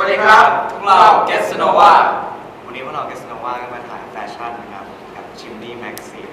วัสดีครับ พวกเราเกสโนวาวันนี้พวกเราเกสโนวาก็มาถ่ายแฟชั่นนะครับ กับชิมมี่แม็กซี่